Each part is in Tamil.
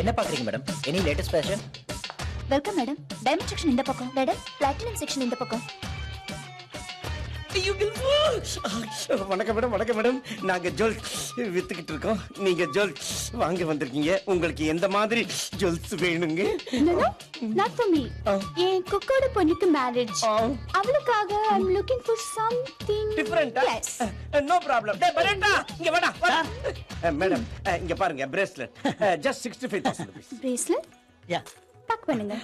என்ன பாக்குறீங்க madam? Any latest fashion welcome madam diamond section இந்த பக்கம் மேடம் பிளாட்டினம் செக்ஷன் இந்த பக்கம். வணக்கம் மேடம் வணக்கம் மேடம். நாங்க ஜுவல் வித்துக்கிட்டு இருக்கோம். நீங்க ஜுவல் வாங்க வந்திருக்கீங்க. உங்களுக்கு எந்த மாதிரி ஜுவல்ஸ் வேணுங்க. என் குக்கோட பொண்ணுக்கு மேரேஜ் அவளுக்காக ஐம் லுக்கிங் ஃபார் சம்திங் டிஃபரெண்டா எஸ் நோ ப்ராப்ளம் டேய் பரேட்டா இங்க வாடா மேடம் இங்க பாருங்க bracelet just sixty five thousand rupees bracelet yeah. Pack பண்ணுங்க.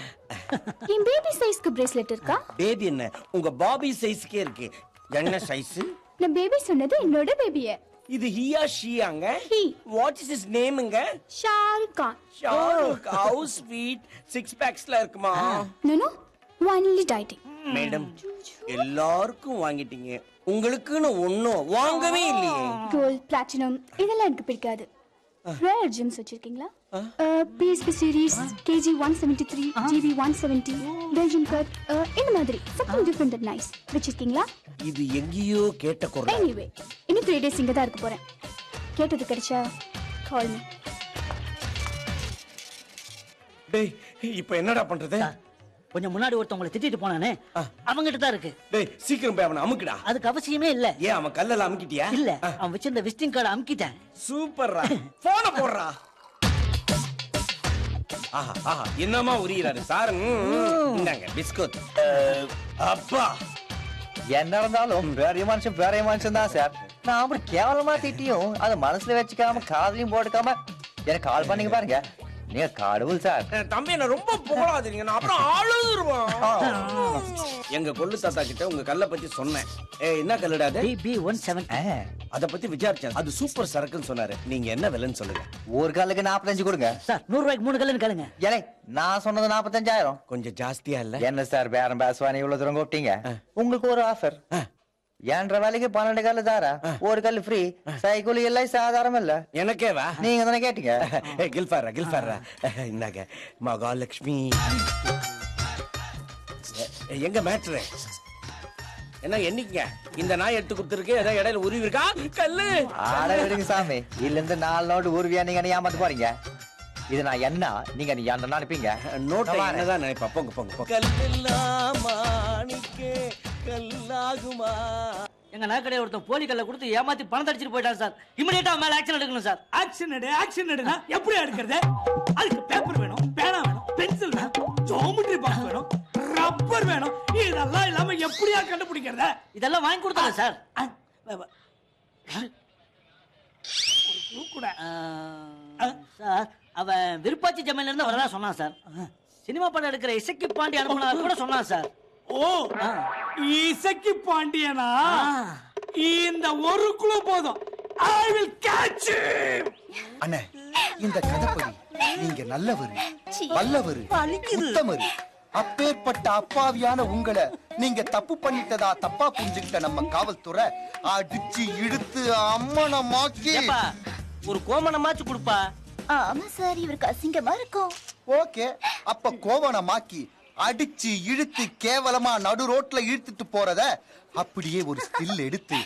என் பேபி சைஸ்க்கு பிரேஸ்லெட் இருக்கா? பேபி என்ன? உங்க பாபி சைஸ்க்கே இருக்கு. என்ன சைஸ் நான் பேபி சொன்னது என்னோட பேபிய இது ஹியா ஷியாங்க He. What is is நேமுங்க Shahrukh Khan Shahrukh house sweet six பேக்ஸ்ல இருக்குமா? நோ நோ ஒன்லி டைட்டிங் மேடம் எல்லாருக்கும் வாங்கிட்டீங்க. உங்களுக்குன்னு ஒண்ணும் வாங்கவே இல்லையே. கோல்ட் பிளாட்டினம் இதெல்லாம் எனக்கு பிடிக்காது. ரேர் ஜிம்ஸ் வச்சிருக்கீங்களா? BSP series KG one seventy three GB one seventy Belgium cut இந்த மாதிரி சம்திங் டிஃப்ரெண்ட் அண்ட் நைஸ் வச்சிருக்கீங்களா? இது எங்கேயோ கேட்ட குரல்? எனிவே இன்னும் த்ரீ டேஸ் இங்கே தான் இருக்க போறேன். கேட்டது கிடைச்சா கால் மீ டேய் இப்போ என்னடா பண்றது? கொஞ்சம் முன்னாடி ஒருத்தவங்களை திட்டிட்டு போனானே அவங்கிட்ட தான் இருக்கு. டேய் சீக்கிரம் போய் அவனை அமுக்குடா. அதுக்கு அவசியமே இல்ல. ஏன் அவன் கல்லெல்லாம் அமுக்கிட்டியா? இல்ல அவன் வச்சிருந்த விசிட்டிங் கார்டு அமுக்கிட்டேன். சூப்பர்ரா. போன போடுறா. ஆஹா ஆஹா. என்னமா உரியிறாரு. சார். இந்தாங்க பிஸ்கட். அப்பா. என்ன இருந்தாலும் வேற மனுஷன் வேற மனுஷன் தான் சார். நான் அப்படி கேவலமா திட்டியும் அதை மனசுல வச்சுக்காம காதலையும் போட்டுக்காம எனக்கு கால் பண்ணீங்க பாருங்க. நீங்க கடவுள் சார். தம்பி என்ன ரொம்ப புகழாதீங்க. நான் அப்புறம் அழுதுருவான் எங்க கொள்ளு தாத்தா கிட்ட உங்க கல்லை பத்தி சொன்னேன். ஏ என்ன கல்லுடா அது? பிபி ஒன் செவன் அத பத்தி விசாரிச்சேன். அது சூப்பர் சரக்குன்னு சொன்னாரு. நீங்க என்ன விலைன்னு சொல்லுங்க. ஒரு காலுக்கு நாற்பத்தஞ்சு கொடுங்க. சார் நூறு ரூபாய்க்கு மூணு கல்லுன்னு கேளுங்க. ஏலே நான் சொன்னது நாற்பத்தஞ்சாயிரம் கொஞ்சம் ஜாஸ்தியா இல்ல? என்ன சார் பேரம் பேசுவானி இவ்வளவு தூரம் கூப்பிட்டீங்க? உங்களுக்கு ஒரு ஆஃபர் ஏன்ற வேலைக்கு பன்னெண்டு கல்லு தாரா? ஒரு கல்லு ஃப்ரீ சைக்கிள் எல்லாம் சாதாரணம் இல்ல. எனக்கே வா நீங்க தானே கேட்டீங்க? கில்ஃபாரா கில்ஃபாரா இந்தாங்க மகாலட்சுமி. எங்க மேட்ரு என்ன என்னைக்குங்க இந்த நாய் எடுத்து கொடுத்துருக்கு ஏதோ இடையில உருவி இருக்கா? கல்லு! ஆட விடுங்க சாமி. இதுல இருந்து நாலு நோட்டு உருவியா நீங்க என்ன ஏமாத்து போறீங்க? இது நான் என்ன நீங்க நீ என்ன நினைப்பீங்க? நோட்டை. என்னதான் நினைப்பா? போங்க போங்க போங்க. கல்லெல்லாம் மாணிக்கே கல்லாகுமா? எங்க நகைக்கடையை ஒருத்தன் போலி கல்லை கொடுத்து ஏமாத்தி பணம் அடிச்சிட்டு போயிட்டான் சார். இமிடியேட்டா மேல ஆக்ஷன் எடுக்கணும் சார். ஆக்ஷன் எடு ஆக்ஷன் எடுனா எப்படி எடுக்கிறது? அதுக்கு பேப்பர் வேணும் பேனா வேணும். பென்சில் வேணும் ஜோமெட்ரி பாக்ஸ் வேணும். ரப்பர் வேணும். இதெல்லாம் இல்லாம எப்படியா கண்டுபிடிக்கிறத? இதெல்லாம் வாங்கி கொடுத்தாங்க சார். கூட. ஆ, சார் அவன் விருப்பாச்சி ஜமீன்ல இருந்து வரதா சொன்னான் சார். சினிமா படம் எடுக்கிற இசக்கி பாண்டி அனுப்புனா கூட சொன்னான் சார். ஓ இசக்கி பாண்டியனா? இந்த ஒரு குழு போதும். ஐ வில் கேட்ச் அண்ணே இந்த கதைப்படி நீங்க நல்லவரு வல்லவரு உத்தமரு. அப்பேற்பட்ட அப்பாவியான உங்களை நீங்க தப்பு பண்ணிட்டதா தப்பா புரிஞ்சுக்கிட்ட நம்ம காவல்துறை அடிச்சு இழுத்து அம்மனமாக்கி. ஏப்பா ஒரு கோமணமாச்சு கொடுப்பா. ஆமா சார் இவருக்கு அசிங்கமா இருக்கும். ஓகே அப்ப கோவணமாக்கி அடிச்சு இழுத்து கேவலமா நடு ரோட்ல இழுத்துட்டு போறத அப்படியே ஒரு ஸ்டில் எடுத்து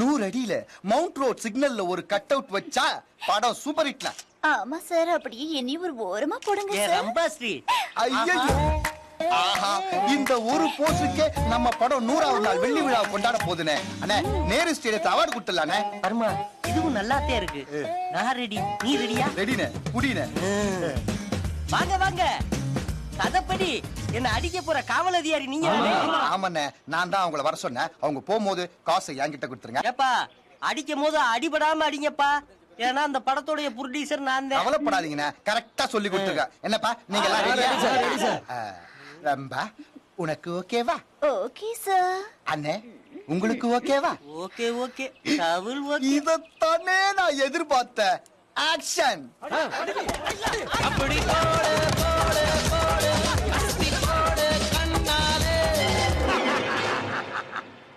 நூறு அடியில மவுண்ட் ரோட் சிக்னல்ல ஒரு கட் அவுட் வச்சா படம் சூப்பர் ஹிட்ல ஆமா சார் அப்படியே என்னையும் ஒரு ஓரமா போடுங்க ஏ சார் ரம்பா ஸ்ரீ ஐயோ ஆஹா இந்த ஒரு போஸ்டுக்கே நம்ம படம் நூறாவது நாள் வெள்ளி விழா கொண்டாட போதுனே அண்ணே நேரு ஸ்டேடியத்தை அவார்டு கொடுத்துடலானே? பர்மா இதுவும் நல்லாத்தே இருக்கு. நான் ரெடி நீ ரெடியா ரெடினே புடினே. வாங்க வாங்க. கதைப்படி. என்ன அடிக்க போற காவல் அதிகாரி நீங்க ஆமாண்ணே. நான் தான் அவங்கள வர சொன்னேன். அவங்க போகும்போது காசை என்கிட்ட கொடுத்துருங்க. ஏப்பா அடிக்கும் போது அடிபடாம அடிங்கப்பா. ஏன்னா அந்த படத்தோடைய ப்ரொடியூசர் நான் தான். கவலைப்படாதீங்கண்ணே. கரெக்டா சொல்லி கொடுத்துருங்க. என்னப்பா நீங்க எல்லாம் ரெடியா ரம்பா உனக்கு ஓகேவா ஓகே சார் அண்ணே உங்களுக்கு ஓகேவா ஓகே ஓகே. கவுல் ஓகே. இதத்தானே நான் எதிர்பார்த்தேன். ஆக்ஷன்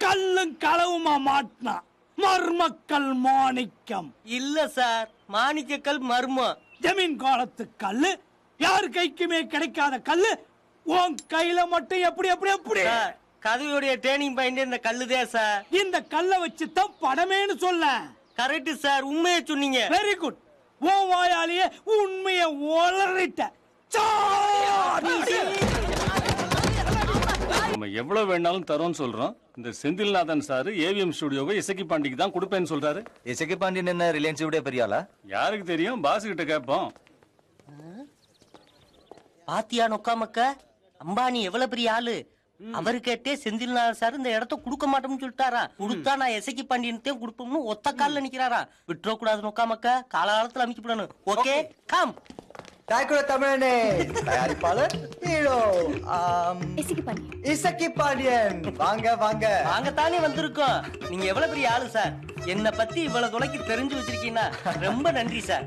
கல்லும் களவுமா மாட்டினா. மர்மக்கல் மாணிக்கம். இல்ல சார் மாணிக்கக்கல் மர்மம். ஜமீன் காலத்து கல்லு யார் கைக்குமே கிடைக்காத கல்லு உன் கையில மட்டும் எப்படி எப்படி எப்படி? கதையோடைய ட்ரைனிங் பாயிண்ட் இந்த கல்லுதே சார். இந்த கல்லை வச்சு தான் படமேன்னு சொல்ல. கரெக்ட் சார் உண்மையை சொன்னீங்க. வெரி குட் உன் வாயாலேயே உண்மைய நீங்க ஒளறிட்ட நம்ம எவ்வளவு வேணாலும் தரோம்னு சொல்றோம். இந்த செந்தில்நாதன் சார் ஏவிஎம் ஸ்டுடியோவை இசக்கி பாண்டிக்கு தான் கொடுப்பேன்னு சொல்றாரு. இசைக்கு பாண்டியன் என்ன ரிலையன்ஸ் விட பெரிய ஆளா? யாருக்கு தெரியும்? பாஸ் கிட்ட கேட்போம். பாத்தியா நொக்காமக்க? அம்பானி எவ்வளவு பெரிய ஆளு? அவரு கேட்டே செந்தில்நாதன் சார் இந்த இடத்த கொடுக்க மாட்டோம்னு சொல்லிட்டாரா? கொடுத்தா நான் எசைக்கு பாண்டியன்த்தையும் கொடுப்போம்னு ஒத்த கால்ல நிக்கிறாரா? விட்டுற கூடாது நொக்காமக்க. காலகாலத்துல அமைக்கப்படணும். ஓகே? கம் தாய்க்குட தமிழனே. தயாரிப்பாளர் ஹீரோ இசைக்கு பாண்டியன் வாங்க வாங்க. நாங்க தானே வந்திருக்கோம். நீங்க எவ்வளவு பெரிய ஆளு சார்? என்ன பத்தி இவ்வளவு தொலைக்கு தெரிஞ்சு வச்சிருக்கீங்கன்னா ரொம்ப நன்றி சார்.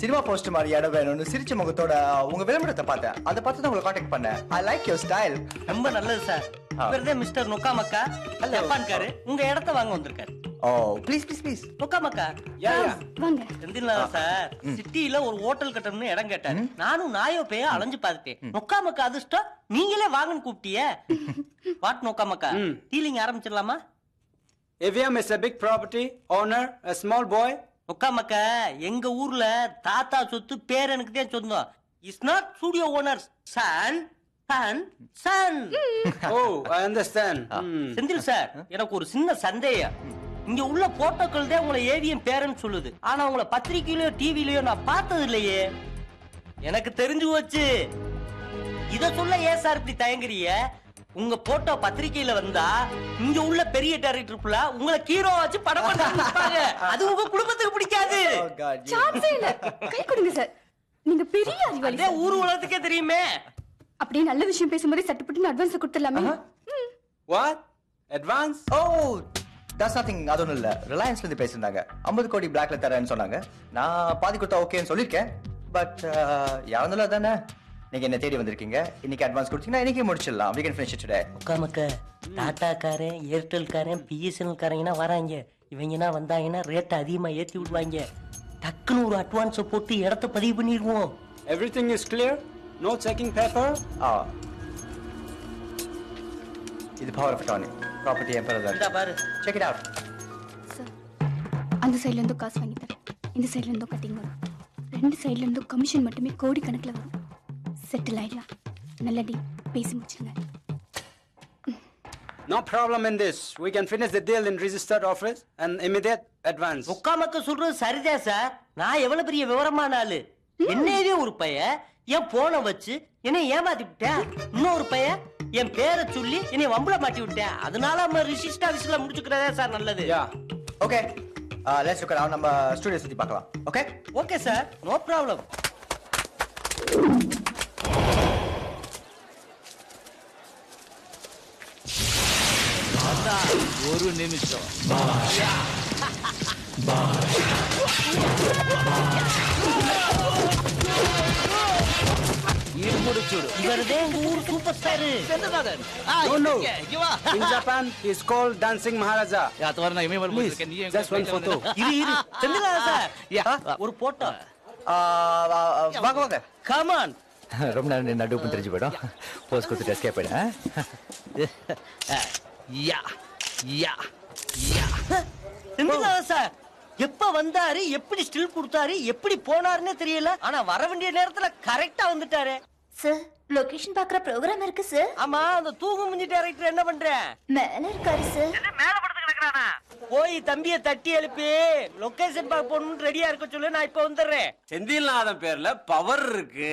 சினிமா போஸ்ட் மாதிரி இடம் வேணும்னு சிரிச்ச முகத்தோட உங்க விளம்பரத்தை பார்த்தேன். அதை பார்த்து தான் உங்களை காண்டாக்ட் பண்ணேன். ஐ லைக் யுவர் ஸ்டைல் ரொம்ப நல்லது சார். இவர்தான் மிஸ்டர் நொக்காமக்கா. ஜப்பான்காரு. உங்க இடத்த வாங்க வந்திருக்காரு. ஓ. ப்ளீஸ் ப்ளீஸ் ப்ளீஸ் நொக்காமக்கா வாங்க. செந்தில்நாதன் சார் சிட்டில ஒரு ஹோட்டல் கட்டணும்னு இடம் கேட்டாரு. நானும் நாயோ பேய அலைஞ்சு பார்த்துட்டேன். நொக்காமக்கா அதிர்ஷ்டம்? நீங்களே வாங்கன்னு கூப்பிட்டியே. வாட் நொக்காமக்கா டீலிங் ஆரம்பிச்சிடலாமா? AVM is a big property owner, a small boy. நொக்காமக்கா எங்க ஊர்ல தாத்தா சொத்து பேரனுக்கு தான் சொந்தம். Is not studio owner son son son I understand. Hmm. Senthil sir எனக்கு ஒரு சின்ன சந்தேகம். இங்க உள்ள போட்டோக்கள் தான் உங்களை ஏவிஎம் பேரன்னு சொல்லுது. ஆனா உங்களை பத்திரிக்கையிலயோ டிவிலயோ நான் பார்த்தது இல்லையே. எனக்கு தெரிஞ்சு போச்சு. இத சொல்ல ஏன் சார் இப்படி தயங்குறீங்க? உங்க போட்டோ பத்திரிக்கையில வந்தா இங்க உள்ள பெரிய டைரக்டர் உங்களை ஹீரோ வச்சு படம் பண்ணாங்க அது உங்க குடும்பத்துக்கு பிடிக்காது. சான்ஸே இல்ல. கை கொடுங்க சார். நீங்க பெரிய அறிவாளி அதே. ஊர் உலகத்துக்கே தெரியுமே. அப்படியே நல்ல விஷயம் பேசும்போது சட்டுப்பட்டு அட்வான்ஸ் கொடுத்துடலாமே. What? Advance? Oh that's nothing அது ஒன்றும் இல்லை. ரிலையன்ஸ்ல இருந்து பேசியிருந்தாங்க. ஐம்பது கோடி பிளாக்ல தரேன்னு சொன்னாங்க. நான் பாதி கொடுத்தா ஓகேன்னு சொல்லியிருக்கேன். பட் யாருந்தாலும் அதானே? நீங்க என்ன தேடி வந்திருக்கீங்க? இன்னைக்கு அட்வான்ஸ் கொடுத்தீங்கன்னா இன்னைக்கு முடிச்சிடலாம். Today. உட்காமக்க டாடா காரன் ஏர்டெல் காரன் பிஎஸ்என்எல் காரங்கன்னா வராங்க இவங்கன்னா வந்தாங்கன்னா ரேட் அதிகமா ஏத்தி விடுவாங்க. டக்குன்னு ஒரு அட்வான்ஸ் போட்டு இடத்த பதிவு பண்ணிடுவோம். Everything is clear? No checking paper? ஆ. இது பவர் ஆஃப் அட்டார்னி ப்ராப்பர்ட்டி என் பேர் இந்தா பாரு. செக் இட் அவுட் சார் அந்த சைடுல இருந்தும் காசு வாங்கி தரேன். இந்த சைடுல இருந்தும் கட்டிங் வரும் ரெண்டு சைடுல இருந்தும் கமிஷன் மட்டுமே கோடி கணக்குல வரும். செட்டில் ஆயிடலாம். நல்லடி பேசி முடிச்சிருங்க. No problem in this. We can finish the deal in registered office and immediate advance. உட்காமக்க சொல்றது சரிதான் சார் நான் எவ்வளவு பெரிய விவரமான ஆளு? என்னையவே ஒரு பைய என் போனை வச்சு என்னை ஏமாத்தி விட்டேன் இன்னொரு பைய என் பேரை சொல்லி என்னை வம்புல மாட்டி விட்டேன். அதனால நம்ம ரிசிஸ்ட் ஆஃபீஸ்ல முடிச்சுக்கிறதே சார் நல்லது. ஓகே. லெட்ஸ் லுக் அரவுண்ட் நம்ம ஸ்டுடியோ சுத்தி பார்க்கலாம். Okay? Okay sir. No problem. ஒரு நிமிஷம். முடிச்சுடு இவருதே எங்க ஊர் சூப்பர் ஸ்டாரு. யா தவறு நான் போயிருக்கேன் நீ. இரு சார். யா. ஒரு போட்டோ வாங்க வாங்க. கமான் ரொம்ப நேரம் நடுவு தெரிஞ்சு போயிடும். போஸ் கொடுத்துட்டு எஸ்கேப் போயிடுறேன் யா யா யா. செந்தில்நாதன் சார் எப்ப வந்தாரு எப்படி ஸ்டில் கொடுத்தாரு எப்படி போனாருன்னே தெரியல. ஆனா வர வேண்டிய நேரத்துல கரெக்டா வந்துட்டாரு. சார் லொகேஷன் பார்க்குற ப்ரோக்ராம் இருக்கு சார். ஆமா அந்த தூங்கு முஞ்சி டைரக்டர் என்ன பண்றேன் மேலே இருக்காரு சார். போய் தம்பிய தட்டி எழுப்பி லொகேஷன் பார்க்க போகணும்னு ரெடியா இருக்க சொல்லு நான் இப்ப வந்துடுறேன். செந்தில்நாதன் பேர்ல பவர் இருக்கு.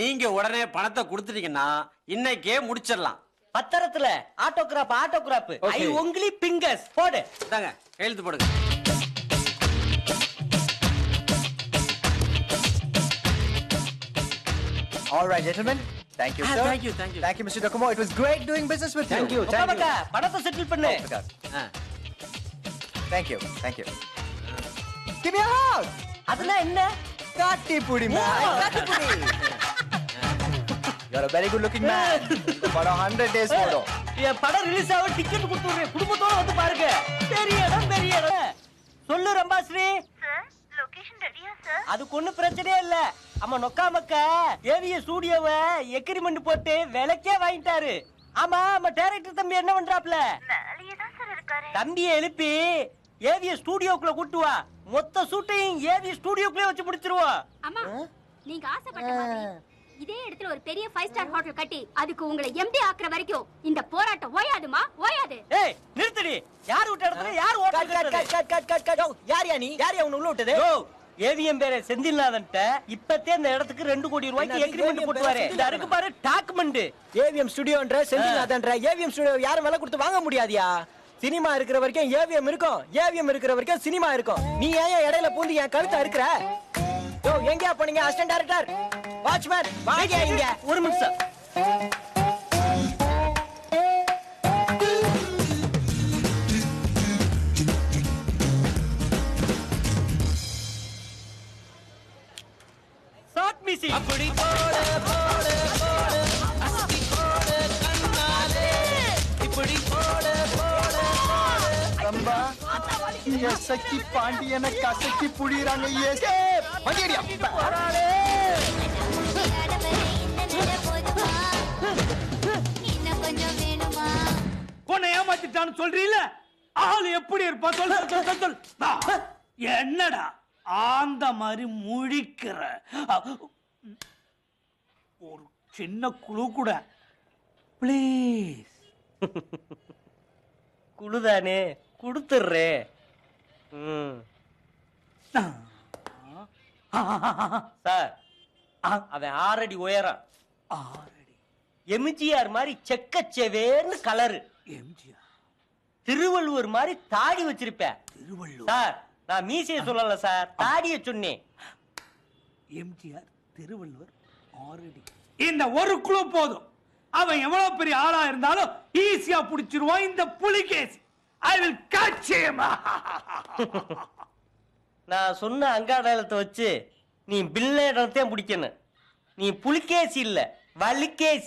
நீங்க உடனே பணத்தை கொடுத்துட்டீங்கன்னா இன்னைக்கே முடிச்சிடலாம். பத்திரத்துல ஆட்டோகிராப் ஆட்டோகிராப் ஐ. உங்களி பிங்கர்ஸ். போடு. இந்தாங்க கையெழுத்து போடுங்க. All right, gentlemen. Thank you, Ah, sir. thank you, thank you. Thank you, Mr. Docomo. It was great doing business with Thank you, you. thank you. உட்காமக்கா, பணத்தை செட்டில் பண்ணு you. Thank you. Give me a hug. அதெல்லாம் என்ன pudi, man. Kati pudi. You're a very good looking man. About a hundred days photo. என் படம் ரிலீஸ் ஆக டிக்கெட் கொடுத்துடுறேன் குடும்பத்தோட வந்து பாருங்க பெரிய இடம் பெரிய இடம் சொல்லு ரம்பாஸ்ரீ லொகேஷன் ரெடியா சார் அதுக்கு ஒண்ணும் பிரச்சனையே இல்ல ஆமா நொக்காமக்க. ஏவிய ஸ்டூடியோவை எக்ரிமெண்ட் போட்டு விலைக்கே வாங்கிட்டாரு. ஆமா நம்ம டைரக்டர் தம்பி என்ன பண்றாப்ல? தம்பியை எழுப்பி ஏவிய ஸ்டூடியோக்குள்ள கூட்டு வா. மொத்த ஷூட்டையும் ஏவிய ஸ்டூடியோக்குள்ளே வச்சு முடிச்சிருவோம். அம்மா நீங்க ஆசைப்பட்ட மாதிரி இதே இடத்துல ஒரு பெரிய ஃபைவ் ஸ்டார் ஹோட்டல் கட்டி அதுக்கு உங்களை எம்டி ஆக்குற வரைக்கும் இந்த போராட்டம் ஓயாதுமா? ஓயாது. ஏய் நிறுத்தடி. யார் விட்ட இடத்துல யார் cut cut cut cut cut யார் யா நீ? யார் யா உன்னை உள்ள விட்டது? ஏவிஎம் பேர செந்தில்நாதன்ட்ட இப்பத்தே இந்த இடத்துக்கு ரெண்டு கோடி ரூபாய்க்கு? எக்ரிமெண்ட் போட்டுவாரு. இந்த இருக்கு பாரு டாக்குமெண்ட் ஏவிஎம் ஸ்டுடியோன்ற செந்தில்நாதன்ற. ஏவிஎம் ஸ்டுடியோ யாரும் விலை கொடுத்து வாங்க முடியாதியா? சினிமா இருக்கிற வரைக்கும் ஏவிஎம் இருக்கும். ஏவிஎம் இருக்கிற வரைக்கும் சினிமா இருக்கும். நீ ஏன் இடையில பூந்து என் கழுத்தை இருக்கிற யோ எங்கயா போனீங்க? அசிஸ்டன்ட் டைரக்டர் வாட்ச்மேன் வாங்க இங்க? ஒரு நிமிஷம். பாண்டியனை கசக்கி புடிறாங்க ஏசே. வண்டியடியா உன்னை ஏமாத்திட்டான்னு சொல்றீல ஆள் எப்படி இருப்பா? சொல் சொல், சொல் சொல், சொல் ஆ, என்னடா ஆந்த மாதிரி முழிக்கிற? ஒரு சின்ன குழு கூட. ப்ளீஸ் குழுதானே கொடுத்துடுறே ம் சார் அவன் ஆறடி உயரம். எம்ஜிஆர் மாதிரி செக்கச்செவேர்னு கலரு. எம்ஜிஆர். திருவள்ளுவர் மாதிரி தாடி வச்சிருப்பேன். திருவள்ளுவர். சார் நான் மீசைய சொல்லல சார். தாடிய சொன்னேன். எம்ஜிஆர் திருவள்ளுவர் ஆல்ரெடி இந்த ஒரு குழு போதும். அவன் எவ்வளவு பெரிய ஆளா இருந்தாலும் ஈஸியா புடிச்சிருவான் இந்த Pulikesi. I will catch him நான் சொன்ன அங்காடலத்தை வச்சு நீ பில்லேடத்தையும் பிடிக்கணும். நீ புலிகேசி இல்ல வலிகேசி.